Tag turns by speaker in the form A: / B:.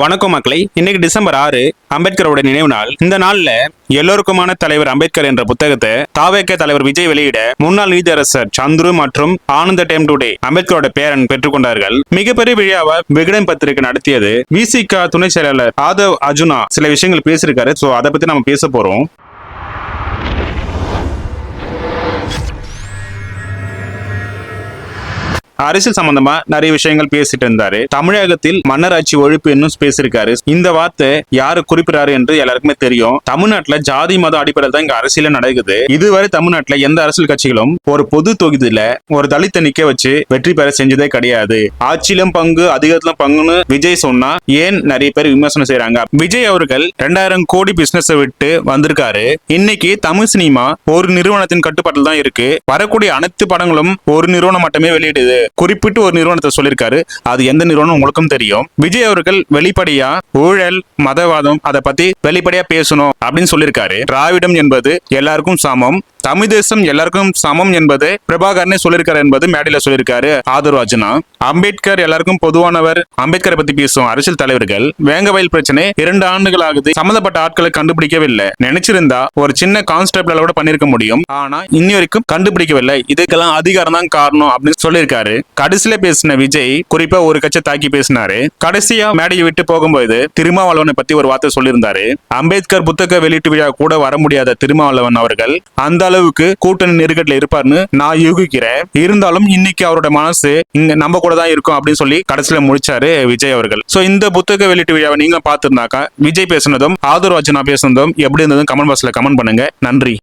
A: வணக்கம் மக்களை. இன்னைக்கு டிசம்பர் ஆறு அம்பேத்கரோட நினைவு நாள். இந்த நாள்ல எல்லோருக்குமான தலைவர் அம்பேத்கர் என்ற புத்தகத்தை தாவேக்க தலைவர் விஜய் வெளியிட முன்னாள் நீதியரசர் சந்துரு மற்றும் ஆனந்த டைம் டுடே அம்பேத்கரோட பேரன் பெற்றுக்கொண்டார்கள் மிகப்பெரிய விழாவை விகடன் பத்திரிகை நடத்தியது விசிகா துணை செயலாளர் ஆதவ் அர்ஜுனா சில விஷயங்கள் பேசியிருக்காரு. சோ அதை பத்தி நம்ம பேச போறோம். அரசியல் சம்பந்தமா நிறைய விஷயங்கள் பேசிட்டு இருந்தாரு. தமிழகத்தில் மன்னராட்சி ஒழிப்பு இன்னும் பேசியிருக்காரு. இந்த வார்த்தை யாரு குறிப்பிடாரு என்று எல்லாருக்குமே தெரியும். தமிழ்நாட்டுல ஜாதி மத அடிப்படையில் தான் இங்க அரசியல நடக்குது. இதுவரை தமிழ்நாட்டுல எந்த அரசியல் கட்சிகளும் ஒரு பொது தொகுதியில ஒரு தலித்தை நிக்க வச்சு வெற்றி பெற செஞ்சதே கிடையாது. ஆட்சியிலும் பங்கு அதிகாரத்திலும் பங்குன்னு விஜய் சொன்னா ஏன் நிறைய பேர் விமர்சனம் செய்யறாங்க விஜய் அவர்கள் ரெண்டாயிரம் கோடி பிசினஸ் விட்டு வந்திருக்காரு. இன்னைக்கு தமிழ் சினிமா ஒரு நிறுவனத்தின் கட்டுப்பாட்டில் தான் இருக்கு. வரக்கூடிய அனைத்து படங்களும் ஒரு நிறுவனம் மட்டுமே வெளியிடுது. குறிப்பிட்டு ஒரு நிறுவனத்தை சொல்லியிருக்காரு. அது எந்த நிறுவனம் உங்களுக்கும் தெரியும். விஜய் அவர்கள் வெளிப்படையா ஊழல் மதவாதம் அதை பத்தி வெளிப்படையா பேசணும் அப்படின்னு சொல்லியிருக்காரு. திராவிடம் என்பது எல்லாருக்கும் சமம். தமிழ் தேசம் எல்லாருக்கும் சமம் என்பது பிரபாகரனே சொல்லியிருக்காரு என்பது மேடையில சொல்லியிருக்காரு ஆதர்வாஜனா அம்பேத்கர் எல்லாருக்கும் பொதுவானவர். அம்பேத்கரை பத்தி பேசும் அரசியல் தலைவர்கள். வேங்க வயல் பிரச்சனை இரண்டு ஆண்டுகள் ஆகுது. சம்பந்தப்பட்ட ஆட்களை கண்டுபிடிக்கவில்லை. நினைச்சிருந்தா ஒரு சின்ன கான்ஸ்டபிள் கூட பண்ணிருக்க முடியும். ஆனா இன்னி வரைக்கும் கண்டுபிடிக்கவில்லை. இதுக்கெல்லாம் அதிகாரம் தான் காரணம் அப்படின்னு சொல்லியிருக்காரு. கடைசியில பேசின விஜய் குறிப்பா ஒரு கட்சி தாக்கி பேசினாரு. கடைசியா மேடையை விட்டு போகும்போது திருமாவளவனை பத்தி ஒரு வார்த்தை சொல்லியிருந்தாரு. அம்பேத்கர் புத்தக வெளியீட்டு விழா கூட வர முடியாத திருமாவளவன் அவர்கள் அந்த அளவுக்கு கூட்டணி நெருக்கடில இருப்பார்னு நான் யூகிக்கிறேன். இருந்தாலும் இன்னைக்கு அவரோட மனசு இங்க நம்ம கூட தான் இருக்கும் அப்படின்னு சொல்லி கடைசியில முடிச்சாரு விஜய் அவர்கள். சோ இந்த புத்தக வெளியீட்டு விழாவை நீங்க பாத்துருந்தாக்கா விஜய் பேசினதும் ஆதர் அர்ஜுனா பேசுனதும் எப்படி இருந்ததும் கமெண்ட் பாக்ஸ்ல கமெண்ட் பண்ணுங்க. நன்றி.